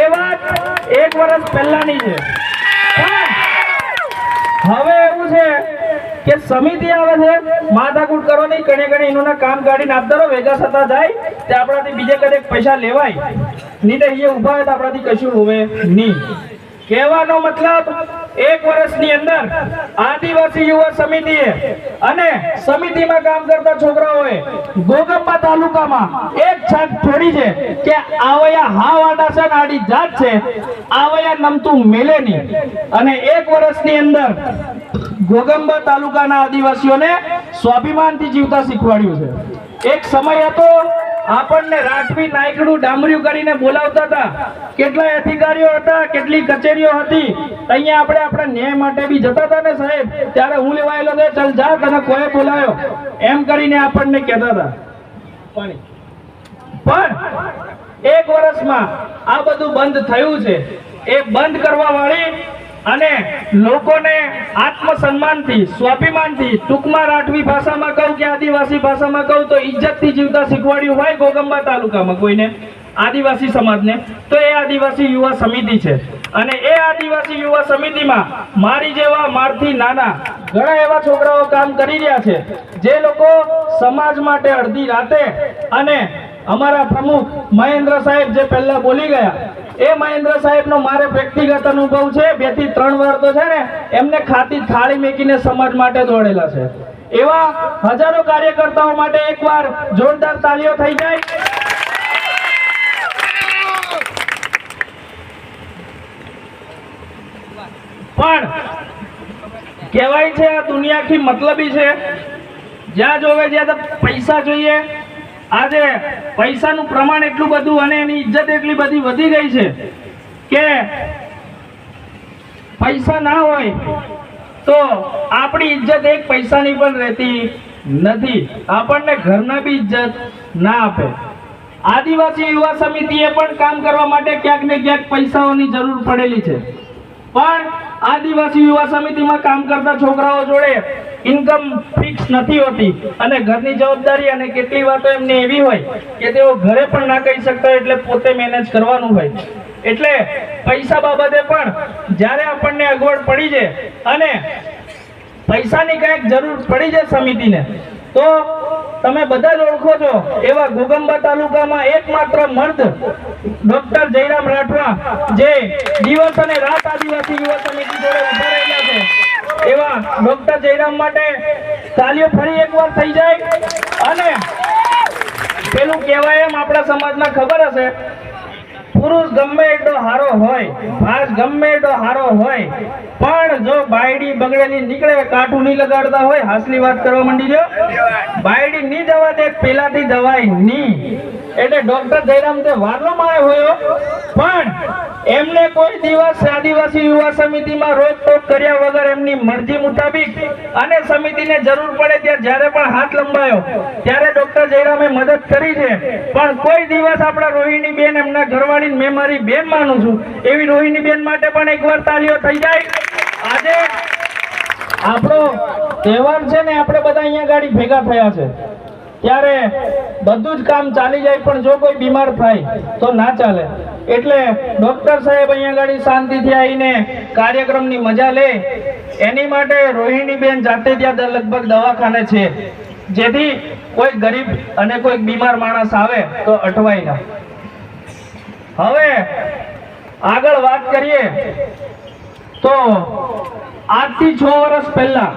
એ વાત એક વર્ષ પહેલાની છે. હવે એવું છે કે સમિતિ આવે છે, માથાકૂટ કરો નહીં કણે કણે એનું કામ કાઢીને આપતા રહો ભેગા થતા જાય, તે આપણાથી બીજે કદે પૈસા લેવાય. નહીં તો અહીંયા ઊભા હોય તો આપણાથી કશું હોવે નહીં. કહેવાનો મતલબ એક વર્ષની અંદર આદિવાસી યુવા સમિતિએ અને સમિતિમાં કામ કરતા છોકરાઓએ ગોગંબા તાલુકામાં એક છાપ છોડી છે કે આવયા હા વાડા છે આડી જાત છે. આવયા નમતું મેલે નહીં. અને એક વર્ષની અંદર ગોગંબા તાલુકાના આદિવાસીઓને સ્વાભિમાનથી જીવતા શીખવાડ્યું છે. એક સમય હતો આપણને રાઠવી નાયકડું ડામર્યું કરીને બોલાવતા હતા. કેટલા અધિકારીઓ હતા કેટલી કચેરીઓ હતી. અહીંયા આપણે આપણા ન્યાય માટે બી જતા હતા ને સાહેબ. ત્યારે હું લેવાયેલો છે ચાલ જા તને કોઈ બોલાયો એમ કરીને આપણને કહેતા હતા. પણ એક વર્ષમાં આ બધું બંધ થયું છે. એ બંધ કરવા વાળી અને લોકોને આત્મસન્માનથી, સ્વાભિમાનથી ટૂંકમાં રાઠવી ભાષામાં કહું કે આદિવાસી ભાષામાં કહું તો ઇજ્જતથી જીવતા શીખવાડ્યું હોય ગોગંબા તાલુકામાં કોઈને? આદિવાસી સમાજને. તો એ આદિવાસી યુવા સમિતિ છે. અને એ આદિવાસી યુવા સમિતિમાં મારી જેવા મારથી નાના ઘણા એવા છોકરાઓ કામ કરી રહ્યા છે. જે લોકો સમાજ માટે અડધી રાતે અને અમારા પ્રમુખ મહેન્દ્ર સાહેબ જે પહેલા બોલી ગયા, એ મહેન્દ્ર સાહેબનો મારે વ્યક્તિગત અનુભવ છે બેથી ત્રણ વાર તો છે ને, એમને ખાતી થાળી મેકીને સમાજ માટે દોડેલા છે. એવા હજારો કાર્યકર્તાઓ માટે એકવાર જોરદાર તાલીઓ થઈ જાય. પણ કહેવાય છે આ દુનિયા આખી મતલબી છે, જ્યાં જોવે જ્યાં પૈસા જોઈએ આજે પૈસાનું પ્રમાણ એટલું બધું અને એની ઇજ્જત એટલી બધી વધી ગઈ છે કે પૈસા ના હોય તો આપણી ઇજ્જત એક પૈસાની પણ રહેતી નથી. આપણને ઘરના બી ઇજ્જત ના આપે. આદિવાસી યુવા સમિતિએ પણ કામ કરવા માટે ક્યાંક ને ક્યાંક પૈસાઓની જરૂર પડેલી છે. પણ આદિવાસી યુવા સમિતિમાં કામ કરતા છોકરાઓ જોડે ઇન્કમ ફિક્સ નથી હોતી. અને ઘરની જવાબદારી અને કેટલી વાતો એમને એવી હોય કે તેઓ ઘરે પણ ના કહી શકતા એટલે પોતે મેનેજ કરવાનું હોય. એટલે પૈસા બાબતે પણ જ્યારે આપણને અગવડ પડી જાય અને પૈસાની કંઈક જરૂર પડી છે સમિતિને, તો તમે બધા જ ઓળખો છો એવા ગોગંબા તાલુકામાં એકમાત્ર મર્દ ડોક્ટર જયરામ રાઠવા, જે દિવસ અને રાત આદિવાસી યુવા સમિતિ જોડે ડોક્ટર જયરામ માટે તાલીઓ ફરી એકવાર થઈ જાય. અને પેલું કહેવાય એમ આપણા સમાજમાં ખબર હશે, પુરુષ ગમે એટલો હારો હોય ભાસ ગમે એટલો હારો હોય, પણ જો બાયડી બગડેલી નીકળે, કાઠું નહીં લગાડતા હોય, હાસલી વાત કરવા માંડી જો બાયડી નહીં જવા દે, પેલાથી જવાય નહીં એટલે ડોક્ટર જયરામ તે વારનો મારે હોયો. પણ એમને કોઈ દિવસ આદિવાસી યુવા સમિતિમાં રોકટોક કર્યા વગર એમની મરજી મુતાબિક અને સમિતિને જરૂર પડે ત્યાં જ્યારે પણ હાથ લંબાયો, ત્યારે ડોક્ટર જયરામે મદદ કરી છે. પણ કોઈ દિવસ આપણા રોહિણી બેન એમના ઘરવાળી મેં મારી બેન માનું છું. એવી રોહિણી બેન માટે પણ એકવાર તાલીઓ થઈ જાય. આજે આપણો તહેવાર છે ને, આપણે બધા અહીંયા ગાડી ભેગા થયા છે. ત્યારે બધું જ કામ ચાલી જાય, પણ જો કોઈ બીમાર થાય, તો ના ચાલે. એટલે ડોક્ટર સાહેબ અહીંયા આગળ શાંતિથી આવીને કાર્યક્રમની મજા લે. એની માટે રોહિણીબેન જાતે ત્યાં લગભગ દવાખાને છે. જેથી કોઈ ગરીબ અને કોઈ બીમાર માણસ આવે, તો અટવાય ના. હવે આગળ વાત કરીએ, તો આજથી છ વર્ષ પહેલા